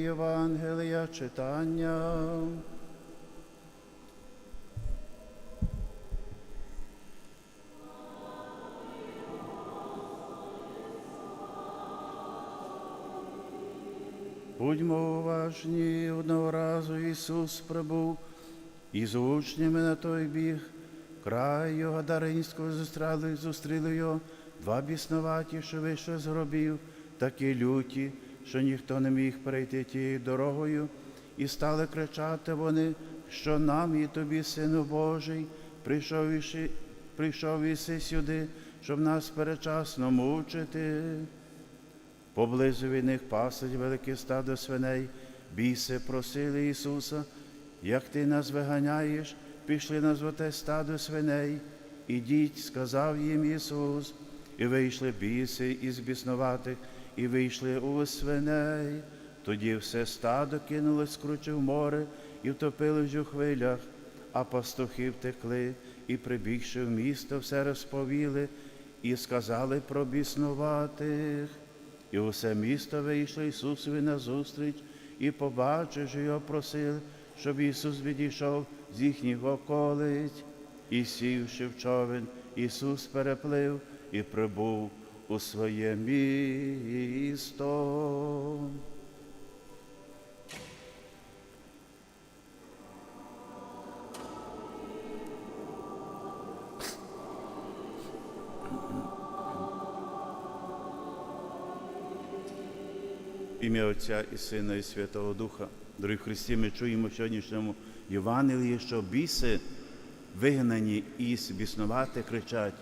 Євангелія читання. Будьмо уважні, одного разу Ісус прибув і з учнями на той біг. Край його Даринського зустріли, зустріли його два біснуваті, що вийшли з гробів, такі люті, що ніхто не міг перейти тією дорогою, і стали кричати вони, що нам і тобі, Сину Божий, прийшов іще, іси сюди, щоб нас перечасно мучити. Поблизу від них пасить велике стадо свиней, біси просили Ісуса, як ти нас виганяєш, пішли на золоте стадо свиней. Ідіть, сказав їм Ісус, і вийшли біси із біснуватих, і вийшли у свиней. Тоді все стадо кинулось скруче в море і втопилось у хвилях, а пастухи втекли і, прибігши в місто, все розповіли і сказали про біснуватих. І усе місто вийшло Ісусові назустріч, і, побачивши його, просили, щоб Ісус відійшов з їхніх околиць, і сівши в човен, Ісус переплив і прибув у своє місто. Ім'я Отця і Сина, і Святого Духа. Дорогі Христі, ми чуємо в сьогоднішньому Євангелії, що біси, вигнані із біснувати, кричать.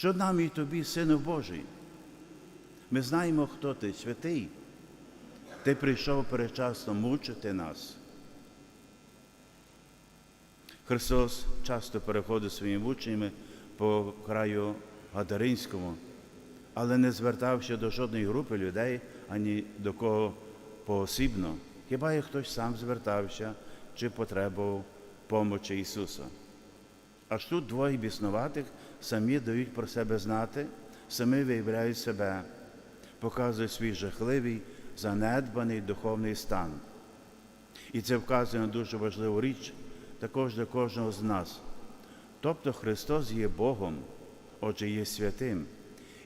Що нам і тобі, Сину Божий? Ми знаємо, хто ти, святий. Ти прийшов передчасно мучити нас. Христос часто переходив своїми учнями по краю Гадаринському, але не звертався до жодної групи людей, ані до кого поосібно. Хіба як хтось сам звертався чи потребував помочі Ісуса. Аж тут двоє біснуватих самі дають про себе знати, самі виявляють себе, показують свій жахливий, занедбаний духовний стан. І це вказує на дуже важливу річ також для кожного з нас. Тобто Христос є Богом, отже, є святим.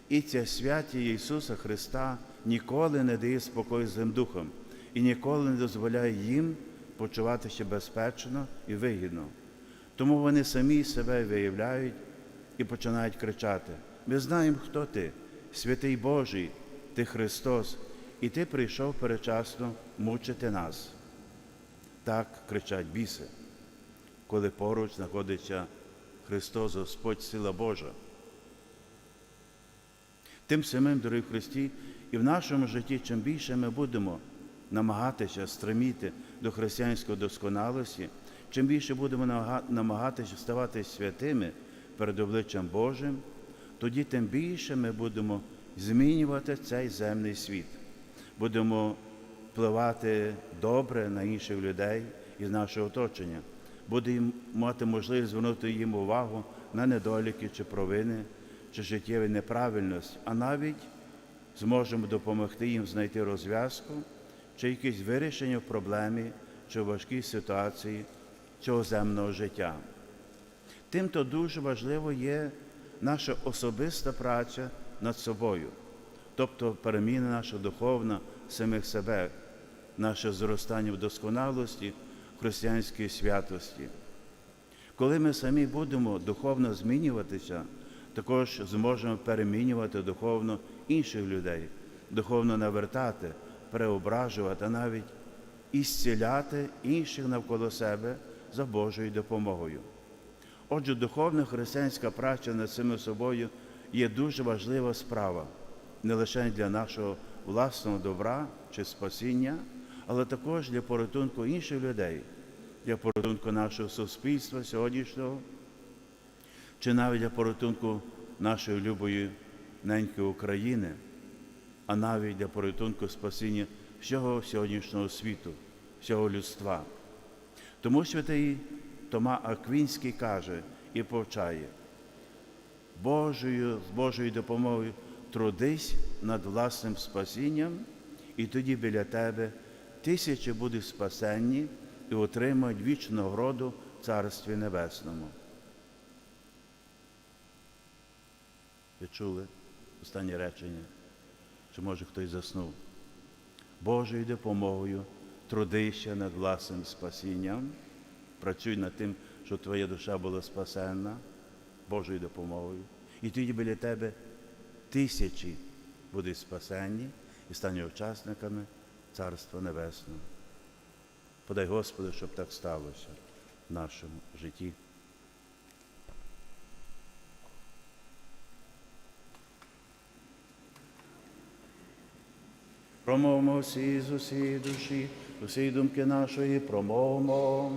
І ця святість Ісуса Христа ніколи не дає спокою злим духом і ніколи не дозволяє їм почуватися безпечно і вигідно. Тому вони самі себе виявляють і починають кричати: Ми знаємо, хто ти, святий Божий, ти Христос, і ти прийшов перечасно мучити нас. Так кричать біси, коли поруч знаходиться Христос, Господь, сила Божа. Тим самим, дорогі Христі, і в нашому житті, чим більше ми будемо намагатися стреміти до християнської досконалості, чим більше будемо намагатися ставати святими перед обличчям Божим, тоді тим більше ми будемо змінювати цей земний світ, будемо впливати добре на інших людей із нашого оточення, будемо мати можливість звернути їм увагу на недоліки чи провини чи життєві неправильності, а навіть зможемо допомогти їм знайти розв'язку чи якесь вирішення в проблемі чи важкій ситуації цього земного життя. Тимто дуже важливо є наша особиста праця над собою, тобто переміна наша духовна самих себе, наше зростання в досконалості, християнській святості. Коли ми самі будемо духовно змінюватися, також зможемо перемінювати духовно інших людей, духовно навертати, преображувати, навіть ісціляти інших навколо себе за Божою допомогою. Отже, духовна християнська праця над самим собою є дуже важлива справа не лише для нашого власного добра чи спасіння, але також для порятунку інших людей, для порятунку нашого суспільства сьогоднішнього чи навіть для порятунку нашої любої неньки України, а навіть для порятунку спасіння всього сьогоднішнього світу, всього людства. Тому святий Тома Аквінський каже і повчає, Божою, з Божою допомогою трудись над власним спасінням, і тоді біля тебе тисячі будуть спасенні і отримають вічну нагороду в Царстві Небесному. Ви чули останнє речення? Чи може хтось заснув? Божою допомогою трудися над власним спасінням, працюй над тим, щоб твоя душа була спасенна Божою допомогою. І тоді біля тебе тисячі будуть спасенні і стануть учасниками Царства Небесного. Подай Господи, щоб так сталося в нашому житті. Промовимо всі з усієї душі, з усієї думки нашої, промовимо.